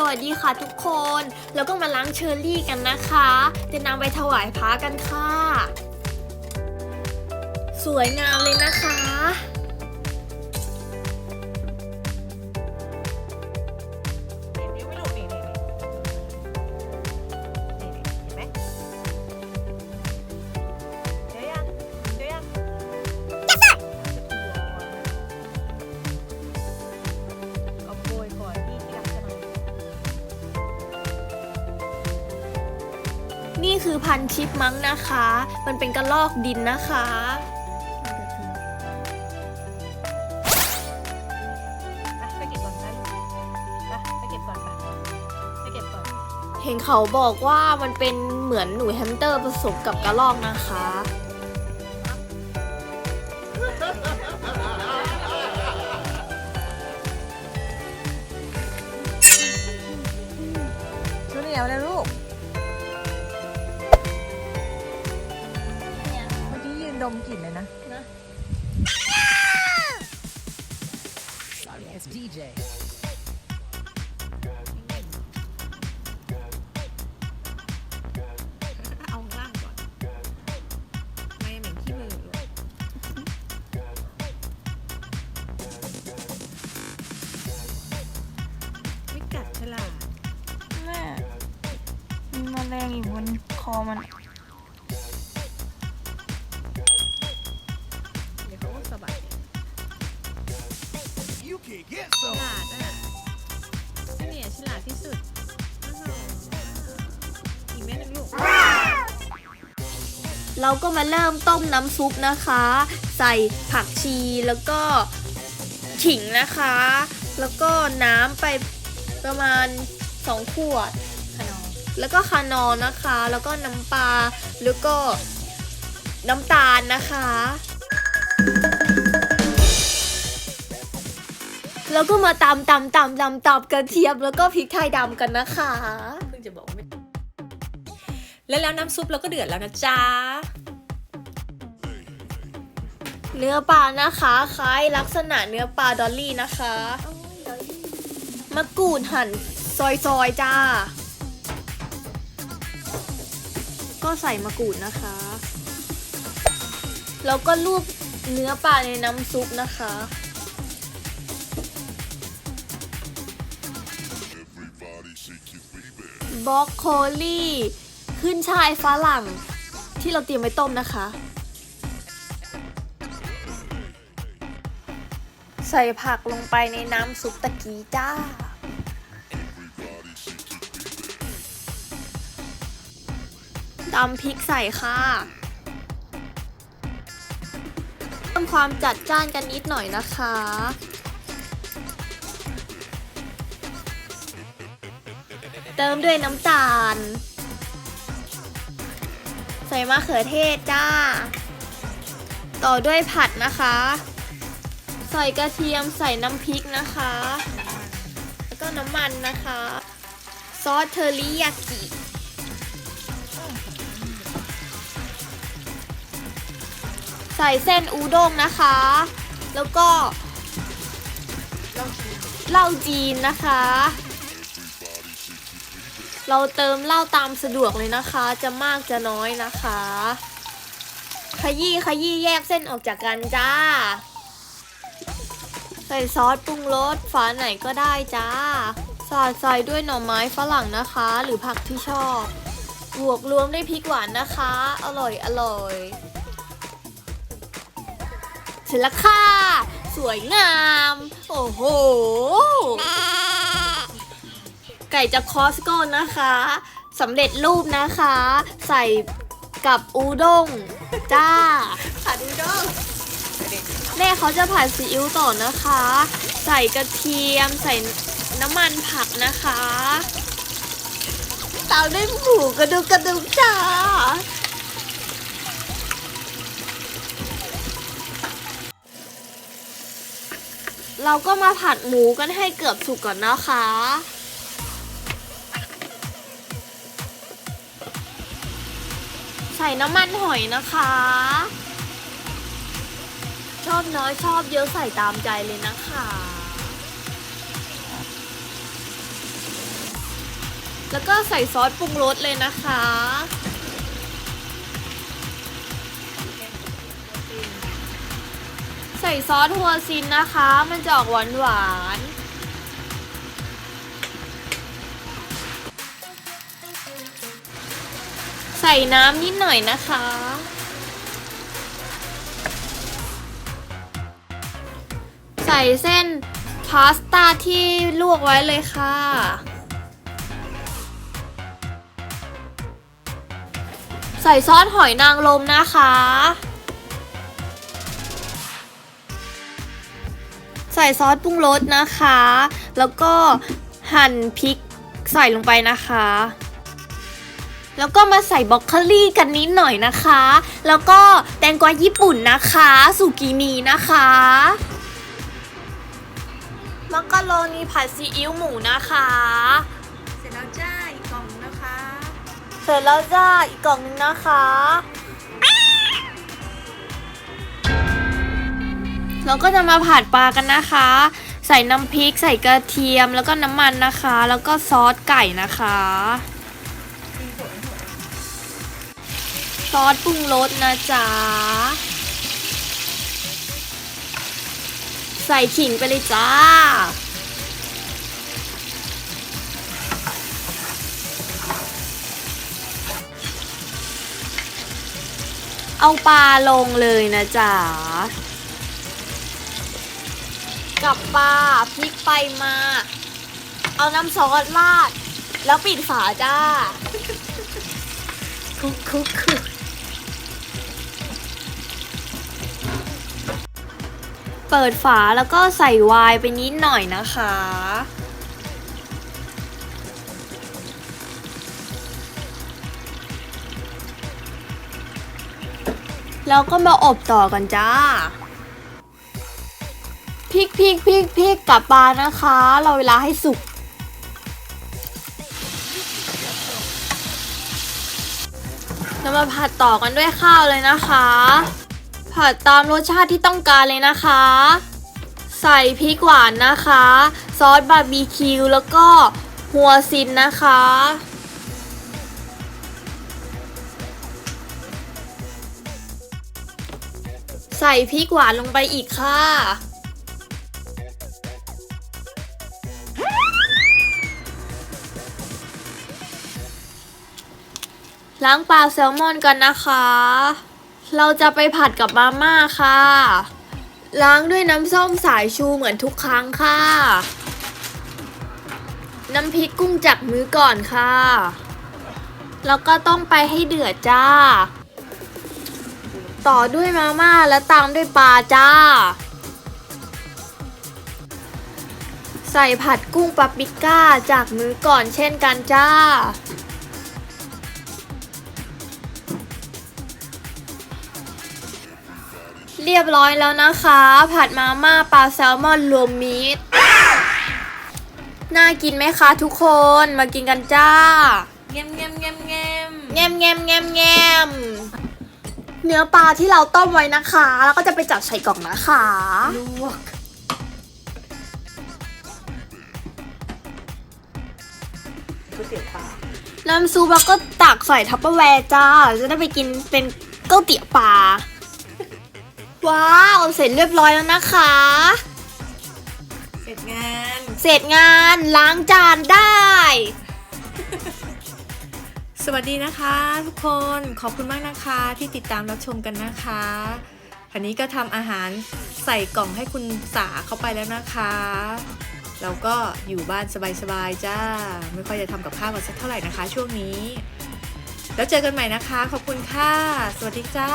สวัสดีค่ะทุกคน แล้วก็มาล้างเชอร์รี่กันนะคะจะนำไปถวายพระกันค่ะ สวยงามเลยนะคะ นี่คือพันธุ์ชิปมังค์นะคะ มันเป็นกระลอกดินนะคะอะไปเก็บก่อนนะลูกไปไปเก็บก่อนไปไปเก็บก่อน เห็นเขาบอกว่ามันเป็นเหมือนหนูแฮมสเตอร์ผสมกับกระลอกนะคะ มกลิ่นเลยนะ Yes, DJ. เอาล่างก่อน ไม่เหม็นขี้มือลูกไม่กัดฉลาดแม่มีแมลงอยู่บนคอมัน ฉลาดอะเนี่ยฉลาดที่สุดอื้อหืออีกเม็ดหนึงลูก เราก็มาเริ่มต้มน้ำซุปนะคะ ใส่ผักชีแล้วก็ขิงนะคะ แล้วก็น้ำไปประมาณ 2 ขวดแล้วก็คานอร์นะคะ แล้วก็น้ำปลา แล้วก็น้ำตาลนะคะ แล้วก็มาตำตำตำตำตำกระเทียมแล้วก็พริกไทยดำกันนะคะเพิ่งจะบอกว่าไม่แล้วแล้วน้ำซุปเราก็เดือดแล้วนะจ๊ะเนื้อปลานะคะคล้ายลักษณะเนื้อปลาดอลลี่นะคะมะกรูดหั่นซอยๆจ้า ก็ใส่มะกรูดนะคะ แล้วก็ลูบเนื้อปลาในน้ำซุปนะคะ บล็อกโคลี่ ขึ้นชายฝรั่ง ที่เราเตรียมไว้ต้มนะคะ ใส่ผักลงไปในน้ำซุปตะกี้จ้าตำพริกใส่ค่ะเพิ่มความจัดจ้านกันนิดหน่อยนะคะ เติมด้วยน้ำตาล ใส่มะเขือเทศจ้า ต่อด้วยผัดนะคะ ใส่กระเทียมใส่น้ำพริกนะคะ แล้วก็น้ำมันนะคะ ซอสเทอริยากิใส่เส้นอูด้งนะคะ แล้วก็เหล้าจีนนะคะ เราเติมเหล้าตามสะดวกเลยนะคะ จะมากจะน้อยนะคะ ขยี้ขยี้แยกเส้นออกจากกันจ้า ใส่ซอสปรุงรสฝาไหนก็ได้จ้า สอดใส่ด้วยหน่อไม้ฝรั่งนะคะ หรือผักที่ชอบบวกรวมด้วยพริกหวานนะคะ อร่อยอร่อยเสร็จแล้วค่ะ สวยงาม โอ้โห ไก่จากคอสโก้นะคะสำเร็จรูปนะคะ ใส่กับอูด้งจ้า ผัดอูด้งแม่เขาจะผัดซีอิ๊วต่อนะคะ ใส่กระเทียมใส่น้ำมันผักนะคะตามด้วยหมูกระดูกกระดูกจ้าเราก็มาผัดหมูกันให้เกือบสุกก่อนนะคะ ใส่น้ำมันหอยนะคะ ชอบน้อยชอบเยอะใส่ตามใจเลยนะคะ แล้วก็ใส่ซอสปรุงรสเลยนะคะ ใส่ซอสหัวซินนะคะ มันจะออกหวานหวาน ส่น้ำนิดหน่อยนะคะ ใส่เส้นพาสต้าที่ลวกไว้เลยค่ะ ใส่ซอสหอยนางรมนะคะ ใส่ซอสปรุงรสนะคะ แล้วก็หั่นพริกใส่ลงไปนะคะ แล้วก็มาใส่บรอกโคลีกันนิดหน่อยนะคะ แล้วก็แตงกวาญี่ปุ่นนะคะสุกินีนะคะมักกะโรนีผัดซีอิ๊วหมูนะคะ เสร็จแล้วจ้าอีกกล่องนะคะ เสร็จแล้วจ้าอีกกล่องนึงนะคะเราก็จะมาผัดปลากันนะคะ ใส่น้ำพริกใส่กระเทียมแล้วก็น้ำมันนะคะ แล้วก็ซอสไก่นะคะ ซอสปรุงรสนะจ๊ะ ใส่ขิงไปเลยจ้า เอาปลาลงเลยนะจ๊ะ กับปลาพลิกไปมา เอาน้ำซอสราด แล้วปิดฝาจ้าคุกคุกคุก เปิดฝาแล้วก็ใส่วน์ไปนิดหน่อยนะคะ แล้วก็มาอบต่อกันจ้าพริกพริกพริกพริกกับปลานะคะ เราเวลาให้สุก เรามาผัดต่อกันด้วยข้าวเลยนะคะ ผัดตามรสชาติที่ต้องการเลยนะคะ ใส่พริกหวานนะคะ ซอสบาร์บีคิวแล้วก็หัวซินนะคะ ใส่พริกหวานลงไปอีกค่ะ ล้างปลาแซลมอนกันนะคะ เราจะไปผัดกับมาม่าค่ะ ล้างด้วยน้ำส้มสายชูเหมือนทุกครั้งค่ะ น้ำพริกกุ้งจากมือก่อนค่ะ แล้วก็ต้องไปให้เดือดจ้า ต่อด้วยมาม่าแล้วตามด้วยปลาจ้า ใส่ผัดกุ้งปาปริก้าจากมือก่อนเช่นกันจ้า เรียบร้อยแล้วนะคะ ผัดมาม่าปลาแซลมอนรวมมิตรน่ากินไหมคะทุกคนมากินกันจ้าเงียมเงียมเงียมเงียมแงมแงมแงมแงมเนื้อปลาที่เราต้มไว้นะคะ แล้วก็จะไปจัดใส่กล่องนะคะลวกก๋วยเตี๋ยวปลาน้ำซุปแล้วก็ตักใส่ทัพเปอร์แวร์จ้าจะได้ไปกินเป็นก๋วยเตี๋ยวปลา ว้าวเสร็จเรียบร้อยแล้วนะคะ เสร็จงาน เสร็จงานล้างจานได้ สวัสดีนะคะ ทุกคนขอบคุณมากนะคะที่ติดตามรับชมกันนะคะอันนี้ก็ทำอาหารใส่กล่องให้คุณสาเข้าไปแล้วนะคะแล้วก็อยู่บ้านสบายๆจ้า ไม่ค่อยจะทำกับข้าวกันสักเท่าไหร่นะคะ ช่วงนี้ แล้วเจอกันใหม่นะคะ ขอบคุณค่ะ สวัสดีจ้า